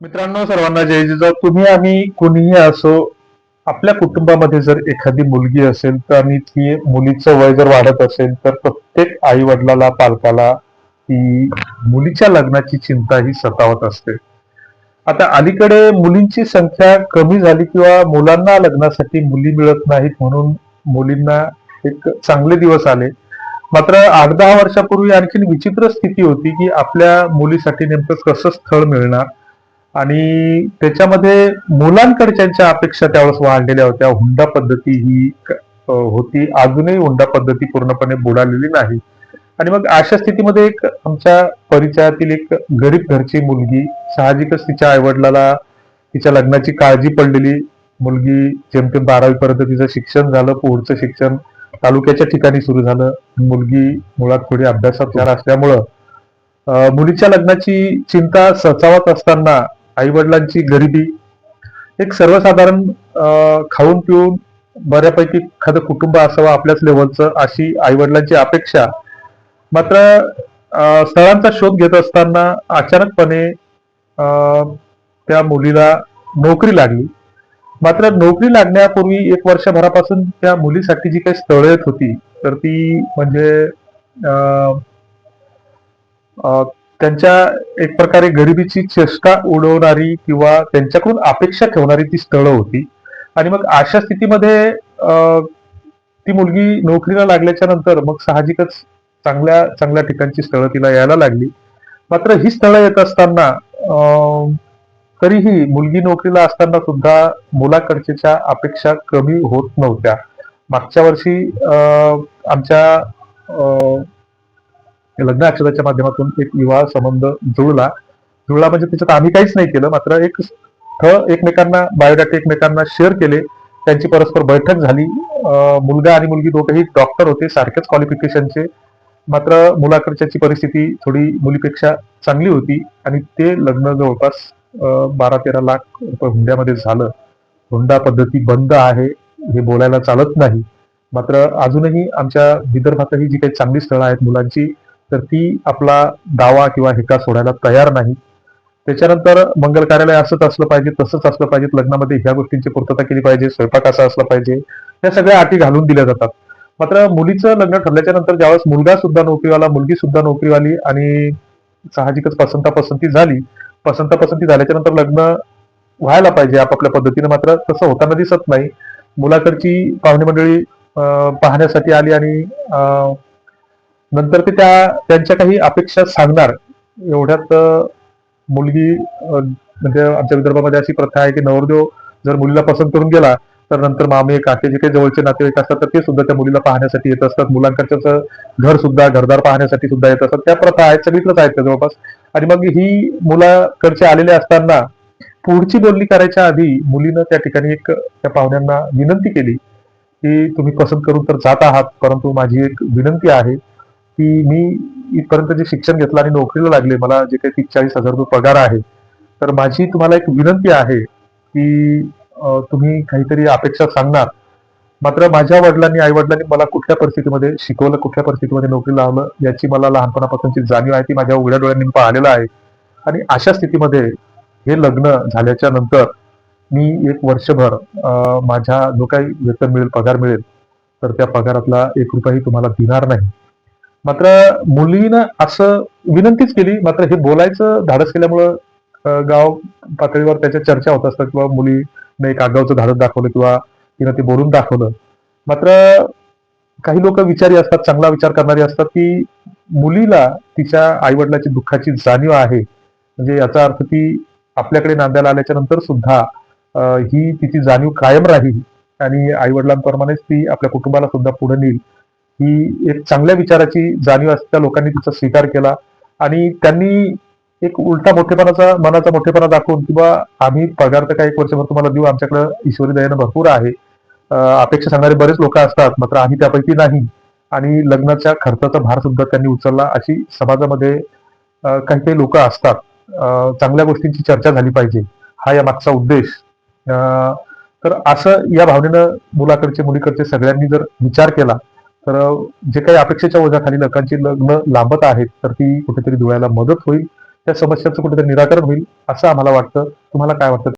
मित्रांनो सर्वांना जय जिजा तुम्ही आम्ही कुणीही असो आपल्या कुटुंबामध्ये जर एखादी मुलगी असेल तर आणि ती मुलीचं वय जर वाढत असेल तर प्रत्येक आई वडिलाला पालकाला ती मुलीच्या लग्नाची चिंता ही सतावत असते. आता अलीकडे मुलींची संख्या कमी झाली किंवा मुलांना लग्नासाठी मुली मिळत नाहीत म्हणून मुलींना एक चांगले दिवस आले. मात्र आठ दहा वर्षापूर्वी आणखीन विचित्र स्थिती होती की आपल्या मुलीसाठी नेमकं कसं स्थळ मिळणार? आणि त्याच्यामध्ये मुलांकडच्या अपेक्षा त्यावेळेस वाढलेल्या होत्या हुंडा पद्धती ही होती. अजूनही हुंडा पद्धती पूर्णपणे बुडालेली नाही. आणि मग अशा स्थितीमध्ये एक आमच्या परिचयातील एक गरीब घरची मुलगी साहजिकच तिच्या आईवडिलाला तिच्या लग्नाची काळजी पडलेली मुलगी जेमतेम बारावी पर्यंत तिचं शिक्षण झालं पुढचं शिक्षण तालुक्याच्या ठिकाणी सुरू झालं. मुलगी मुळात थोडी अभ्यासात असल्यामुळं मुलीच्या लग्नाची चिंता सचावत असताना आई वडिलांची गरिबी एक सर्वसाधारण खाऊन पिऊन बऱ्यापैकी एखादं कुटुंब असावं आपल्याच लेवलचं अशी आई वडिलांची अपेक्षा. मात्र स्थळांचा शोध घेत असताना अचानकपणे त्या मुलीला नोकरी लागली. मात्र नोकरी लागण्यापूर्वी एक वर्षभरापासून त्या मुलीसाठी जी काही स्थळं येत होती तर ती म्हणजे त्यांच्या एक प्रकारे गरिबीची चेष्टा उडवणारी किंवा त्यांच्याकडून अपेक्षा ठेवणारी ती स्थळं होती. आणि मग अशा स्थितीमध्ये ती मुलगी नोकरीला लागल्याच्या नंतर मग साहजिकच चांगल्या चांगल्या ठिकाणची स्थळं तिला यायला लागली. मात्र ही स्थळं येत असताना तरीही मुलगी नोकरीला असताना सुद्धा मुलाकडच्या अपेक्षा कमी होत नव्हत्या. मागच्या वर्षी आमच्या लग्न अक्षराच्या माध्यमातून एक विवाह संबंध जुळला. जुळला म्हणजे त्याच्यात आम्ही काहीच नाही केलं मात्र एक थ एकमेकांना बायोडाटा एकमेकांना शेअर केले. त्यांची परस्पर बैठक झाली. मुलगा आणि मुलगी दोघेही डॉक्टर होते सारखेच क्वालिफिकेशनचे मात्र मुलाकडच्याची परिस्थिती थोडी मुलीपेक्षा चांगली होती आणि ते लग्न जवळपास बारा तेरा लाख रुपये हुंड्यामध्ये झालं. हुंडा पद्धती बंद आहे हे बोलायला चालत नाही. मात्र अजूनही आमच्या विदर्भातही जी काही चांगली स्थळं आहेत मुलांची तर ती आपला दावा किंवा हेका सोडायला तयार नाही. त्याच्यानंतर मंगल कार्यालय असंच असलं पाहिजे तसंच असलं पाहिजे लग्नामध्ये ह्या गोष्टींची पूर्तता केली पाहिजे स्वयंपाक असा असला पाहिजे या सगळ्या अटी घालून दिल्या जातात. मात्र मुलीचं लग्न ठरल्याच्या नंतर ज्यावेळेस मुलगा सुद्धा नोकरीवाला मुलगी सुद्धा नोकरीवाली आणि साहजिकच पसंता पसंती झाली पसंता पसंती झाल्याच्यानंतर लग्न व्हायला पाहिजे आपापल्या पद्धतीने मात्र तसं होताना दिसत नाही. मुलाकडची पाहुणे मंडळी पाहण्यासाठी आली आणि नंतर ते त्या त्यांच्या काही अपेक्षा सांगणार. एवढ्यात मुलगी म्हणजे आमच्या विदर्भामध्ये अशी प्रथा आहे की नवरदेव जर मुलीला पसंत करून गेला तर नंतर मामे काके जे काही जवळचे नातेवाईक असतात तर ते सुद्धा त्या मुलीला पाहण्यासाठी येत असतात. मुलांकडच्या घर सुद्धा घरदार पाहण्यासाठी सुद्धा येत असतात. त्या प्रथा आहेत सगळीकडेच आहेत त्या जवळपास. आणि मग ही मुलाकडचे आलेले असताना पुढची बोलणी करायच्या आधी मुलीनं त्या ठिकाणी एक त्या पाहुण्यांना विनंती केली की तुम्ही पसंत करून तर जात आहात परंतु माझी एक विनंती आहे की मी इथपर्यंत जे शिक्षण घेतलं आणि नोकरीला लागले मला जे काही तीस चाळीस हजार रुपये पगार आहे तर माझी तुम्हाला एक विनंती आहे की तुम्ही काहीतरी अपेक्षा सांगणार. मात्र माझ्या वडिलांनी आई वडिलांनी मला कुठल्या परिस्थितीमध्ये शिकवलं कुठल्या परिस्थितीमध्ये नोकरी लावलं याची मला लहानपणापासूनची जाणीव आहे ती माझ्या उघड्या डोळ्यांनी पाहिलेलं आहे. आणि अशा स्थितीमध्ये हे लग्न झाल्याच्यानंतर मी एक वर्षभर माझ्या जो काही वेतन मिळेल पगार मिळेल तर त्या पगारातला एक रुपयाही तुम्हाला देणार नाही. मात्र मुलीनं असं विनंतीच केली मात्र हे बोलायचं धाडस केल्यामुळं गाव पातळीवर त्याच्या चर्चा होत असतात किंवा मुलीने एक आगावचं धाडस दाखवलं किंवा तिनं ते बोलून दाखवलं. मात्र काही लोक विचारी असतात चांगला विचार करणारी असतात की मुलीला तिच्या आईवडिलाची दुःखाची जाणीव आहे. म्हणजे याचा अर्थ ती आपल्याकडे नांद्याला आल्याच्यानंतर सुद्धा ही तिची जाणीव कायम राहील आणि आईवडिलांप्रमाणेच ती आपल्या कुटुंबाला सुद्धा पुढे नेईल. ही एक चांगल्या विचाराची जाणीव असते. त्या लोकांनी तिचा स्वीकार केला. आणि त्यांनी एक उलटा मोठेपणाचा मनाचा मोठेपणा दाखवून किंवा आम्ही पगार तर काही एक वर्षभर तुम्हाला देऊ आमच्याकडे ईश्वरी दयानं भरपूर आहे. अपेक्षा सांगणारे बरेच लोक असतात मात्र आम्ही त्यापैकी नाही. आणि लग्नाच्या खर्चाचा भार सुद्धा त्यांनी उचलला. अशी समाजामध्ये काही काही लोक असतात. चांगल्या गोष्टींची चर्चा झाली पाहिजे. हा या मागचा उद्देश. तर असं या भावनेनं मुलाकडचे मुलीकडचे सगळ्यांनी जर विचार केला तर जे काही अपेक्षेच्या ओझ्याखाली लोकांची लग्न लांबत आहेत तर ती कुठेतरी धुवायला मदत होईल. त्या समस्याचं कुठेतरी निराकरण होईल असं आम्हाला वाटतं. तुम्हाला काय वाटतं?